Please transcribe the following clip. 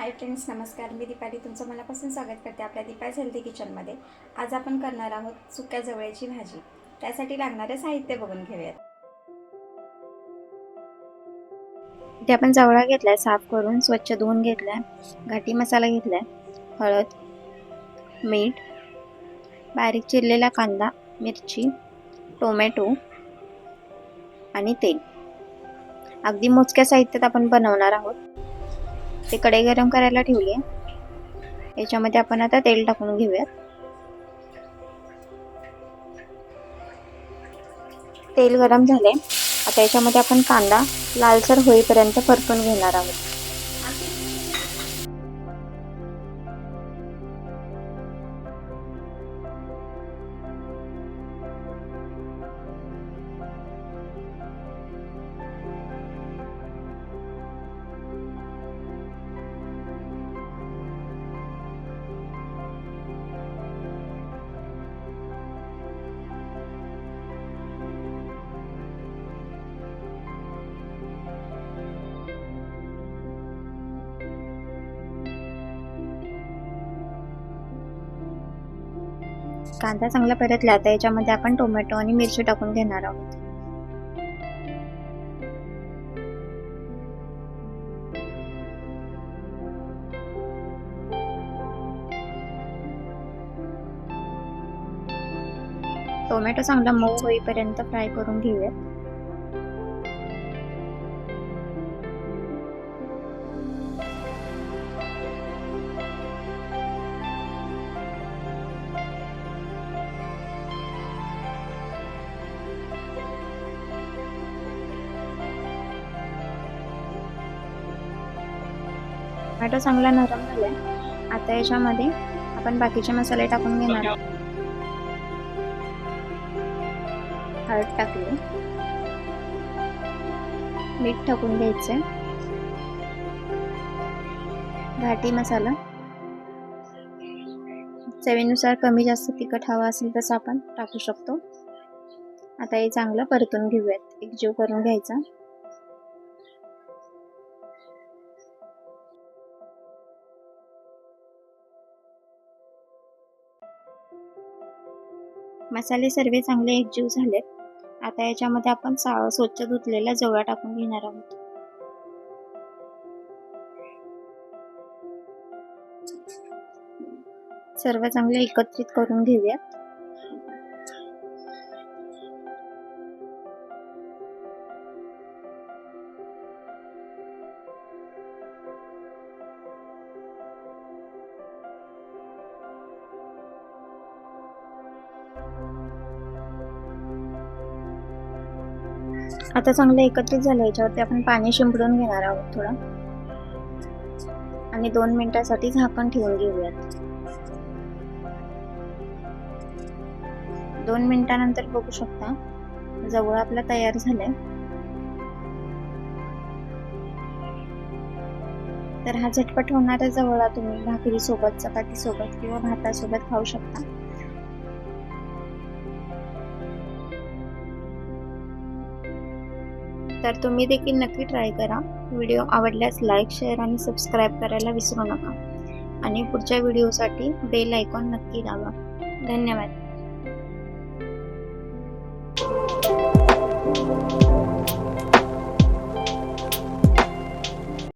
Hi friends नमस्कार. मी दीपाली. तुमचं मनापासून स्वागत करते आपल्या दीपाज हेल्दी किचनमध्ये आज आपण करणार आहोत सुक्या जवळची भाजी. त्यासाठी लागणारे साहित्य बघून घेऊयात. इथे आपण जवळा घेतलाय साफ करून स्वच्छ धुवून घेतलाय. घाटी मसाला घेतलाय हळद मीठ बारीक चिरलेला कांदा मिरची टोमॅटो आणि तेल. अगदी मोजक्या साहित्यात आपण बनवणार आहोत. ते कढई गरम करायला ठेवली आहे. याच्यामध्ये आपण आता तेल टाकून घेऊयात. तेल गरम झाले आता याच्यामध्ये आपण कांदा लालसर होईपर्यंत परतून घेणार आहोत. कांदा चांगला परतला आता याच्यामध्ये आपण टोमॅटो आणि मिरची टाकून घेणार आहोत. टोमॅटो चांगला मऊ होईपर्यंत फ्राय करून घेऊयात. टोमॅटो चांगला नरम झालाय. आता याच्यामध्ये आपण बाकीचे मसाले टाकून घेणार आहोत. हळद टाकली. मीठ टाकून घ्यायचे घाटी मसाला. चवीनुसार कमी जास्त तिखट हवा असेल तसं आपण टाकू शकतो. आता हे चांगलं परतून घेऊयात. एकजीव करून घ्यायचा. मसाले सर्व चांगले एकजीव झालेत. आता याच्यामध्ये आपण स्वच्छ धुतलेला जवळा टाकून घेणार आहोत. सर्व चांगले एकत्रित करून घेऊयात. आता चांगलं एकत्रित झालं याच्यावरती आपण पाणी शिंपडून घेणार आहोत थोडं. आणि दोन मिनिटासाठी झाकण ठेवून घेऊयात. दोन मिनिटानंतर बघू शकता जवळ आपला तयार झालाय. तर हा झटपट होणारा जवळा तुम्ही भाकरी सोबत चपाती सोबत किंवा भातासोबत खाऊ शकता. तर तुम्ही देखील नक्की ट्राय करा. व्हिडिओ आवडल्यास लाईक शेअर आणि सबस्क्राईब करायला विसरू नका. आणि पुढच्या व्हिडिओसाठी बेल आयकॉन नक्की दाबा. धन्यवाद.